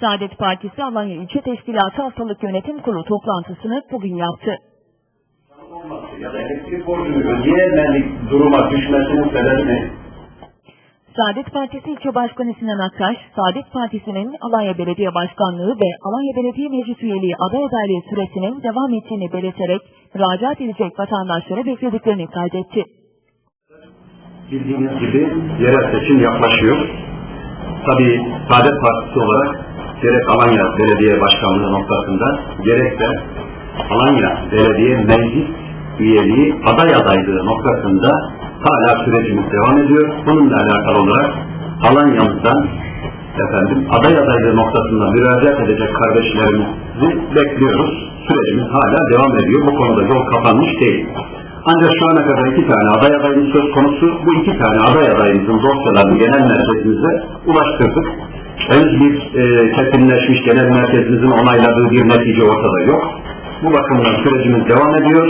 Saadet Partisi Alanya İlçe Teşkilatı Haftalık Yönetim Kurulu toplantısını bugün yaptı. ya elektrik borcunu ödeyememek duruma düşmesinin sebebi ne? Saadet Partisi İlçe Başkanı Sinan Aktaş, Saadet Partisi'nin Alanya Belediye Başkanlığı ve Alanya Belediye Meclis Üyeliği aday adaylığı süresinin devam ettiğini belirterek müracaat edecek vatandaşlara beklediklerini kaydetti. Bildiğiniz gibi yerel seçim yaklaşıyor. Tabii Saadet Partisi olarak gerek Alanya Belediye Başkanlığı noktasında gerek de Alanya Belediye Meclis üyeliği aday adaylığı noktasında hala sürecimiz devam ediyor. Bununla alakalı olarak Alanya'mızdan efendim aday adaylığı noktasında müracaat edecek kardeşlerimizi bekliyoruz. Sürecimiz hala devam ediyor. Bu konuda yol kapanmış değil. Ancak şu ana kadar iki tane aday adayımız söz konusu. Bu iki tane aday adayımızın dosyalarını genel merkezimize ulaştırdık. Henüz bir e, kesinleşmiş genel merkezimizin onayladığı bir netice ortada yok. Bu bakımdan sürecimiz devam ediyor.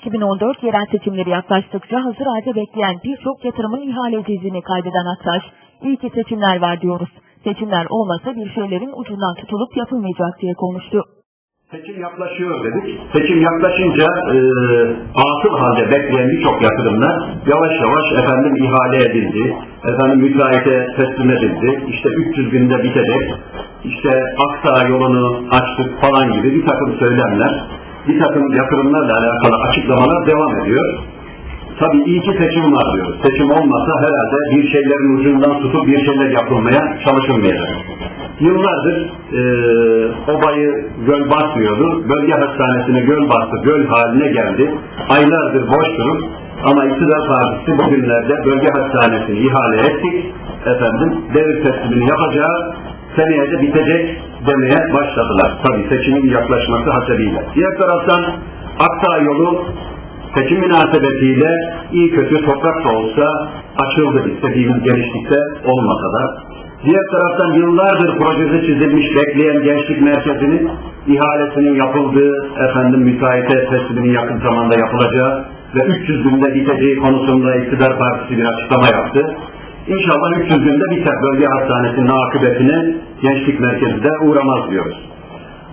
2014 yerel seçimleri yaklaştıkça hazır halde bekleyen birçok yatırımın ihale edildiğini kaydeden Aktaş, iyi ki seçimler var diyoruz. Seçimler olmasa bir şeylerin ucundan tutulup yapılmayacak diye konuştu. Seçim yaklaşıyor dedik. Seçim yaklaşınca e, atıl halde bekleyen birçok yatırımlar yavaş yavaş efendim ihale edildi. Efendim müteahhite teslim edildi. İşte 300 günde bitecek. İşte Aksa yolunu açtık falan gibi bir takım söylemler, bir takım yatırımlarla alakalı açıklamalar devam ediyor. Tabii iyi ki seçim var diyoruz. Seçim olmasa herhalde bir şeylerin ucundan tutup bir şeyler yapılmaya çalışılmayacak. Yıllardır e, obayı göl basmıyordu. Bölge hastanesine göl bastı, göl haline geldi. Aylardır boş durur. Ama iktidar partisi bugünlerde bölge hastanesini ihale ettik. Efendim devir teslimini yapacağı seneye de bitecek demeye başladılar. Tabii seçimin yaklaşması hasebiyle. Diğer taraftan Akdağ yolu seçim münasebetiyle iyi kötü toprak da olsa açıldı istediğimiz genişlikte olmasa da. Diğer taraftan yıllardır projesi çizilmiş bekleyen gençlik merkezinin ihalesinin yapıldığı, efendim müteahhite tesliminin yakın zamanda yapılacağı ve 300 günde biteceği konusunda iktidar partisi bir açıklama yaptı. İnşallah 300 günde biter bölge hastanesinin akıbetine gençlik merkezi de uğramaz diyoruz.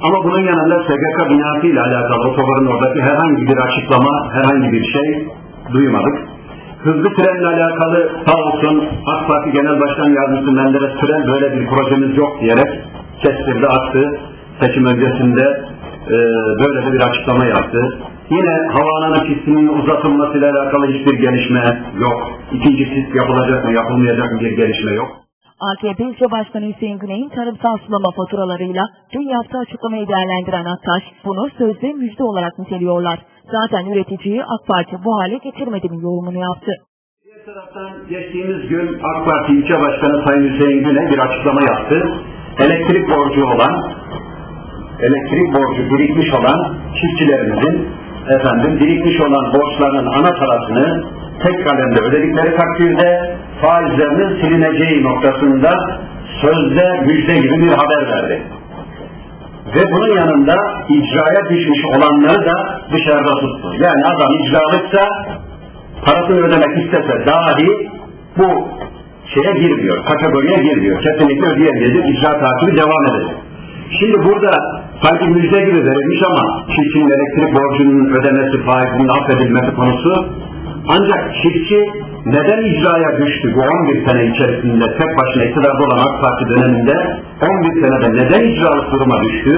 Ama bunun yanında SGK binası ile alakalı otogarın oradaki herhangi bir açıklama, herhangi bir şey duymadık. Hızlı trenle alakalı sağ olsun AK Parti Genel Başkan Yardımcısı Menderes Tren böyle bir projemiz yok diyerek kestirdi attı. Seçim öncesinde e, böyle bir açıklama yaptı. Yine havaalanı pistinin uzatılmasıyla alakalı hiçbir gelişme yok. İkinci pist yapılacak mı yapılmayacak mı bir gelişme yok. AKP İlçe Başkanı Hüseyin Güney'in tarımsal sulama faturalarıyla dün yaptığı açıklamayı değerlendiren Aktaş, bunu sözde müjde olarak niteliyorlar. Zaten üreticiyi AK Parti bu hale getirmedi mi yorumunu yaptı. Diğer taraftan geçtiğimiz gün AK Parti İlçe Başkanı Sayın Hüseyin Güney bir açıklama yaptı. Elektrik borcu olan, elektrik borcu birikmiş olan çiftçilerimizin efendim birikmiş olan borçlarının ana tarafını tek kalemde ödedikleri takdirde faizlerinin silineceği noktasında sözde müjde gibi bir haber verdi. Ve bunun yanında icraya düşmüş olanları da dışarıda tuttu. Yani adam icralıksa parasını ödemek istese dahi bu şeye girmiyor, kategoriye girmiyor. Kesinlikle ödeyemeyecek, icra takibi devam edecek. Şimdi burada sanki müjde gibi verilmiş ama çiftçinin elektrik borcunun ödemesi, faizinin affedilmesi konusu ancak çiftçi neden icraya düştü bu 11 sene içerisinde tek başına iktidarda olan AK Parti döneminde 11 senede neden icralık duruma düştü?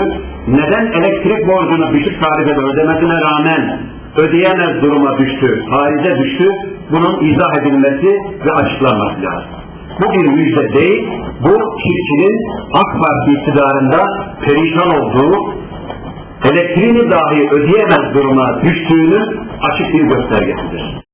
Neden elektrik borcunu düşük tarifede ödemesine rağmen ödeyemez duruma düştü, faize düştü? Bunun izah edilmesi ve açıklanması lazım. Bu bir müjde değil, bu çiftçinin AK Parti iktidarında perişan olduğu, elektriğini dahi ödeyemez duruma düştüğünün açık bir göstergesidir.